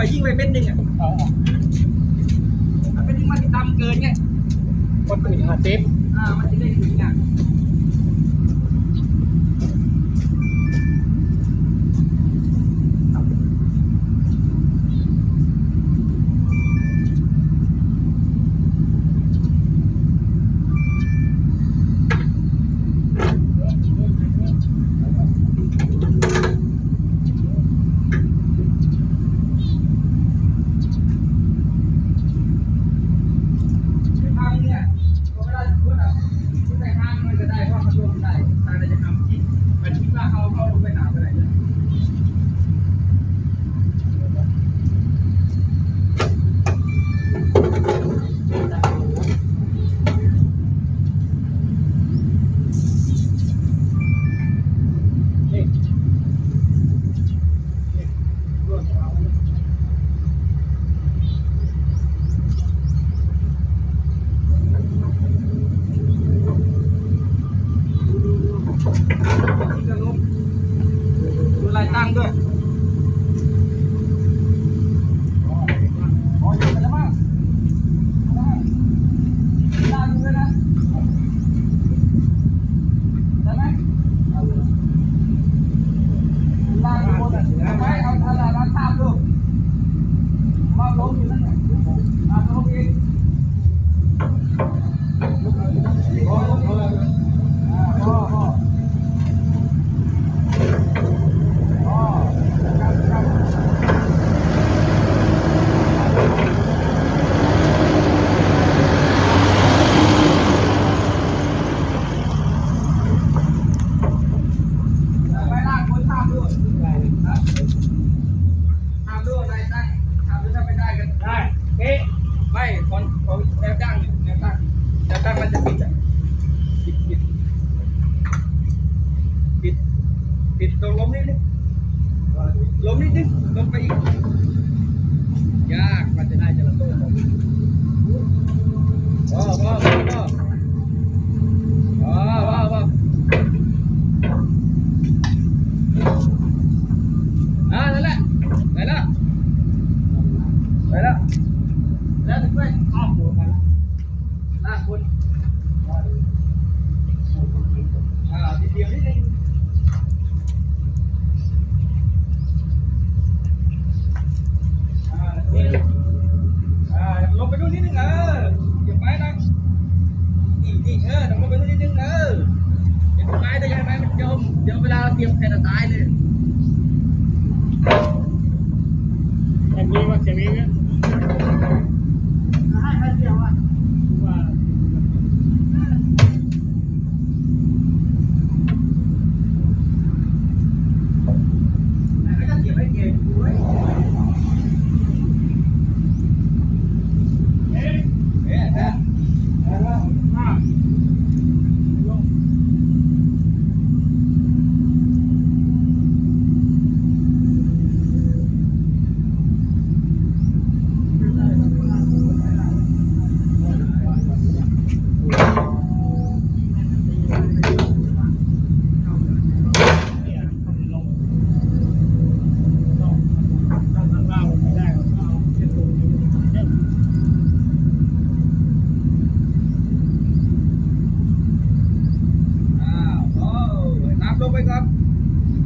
็ยิ่งไปเม็ดหนึ่งอะเป็นยิงมันต่ำเกินไงคนอื่นหาซิปอ่ามันจะได้ถึงอะ 三个 ada tolong ini tolong ya oh oh oh, oh. เดี๋ยวเวลาเราเตรียมแผ่นตายเลยอันนี้ว่าเขียนยังไง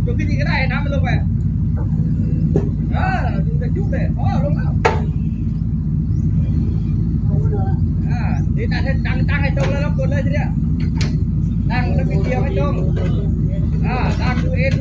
cho cái gì cái này? 50 luôn về đó, là chút để khó rồi đúng không? À thì ta sẽ tăng tăng hay trông lên nó cuốn lên chứ đấy tăng nó bị kia hay trông. À tăng cứ êm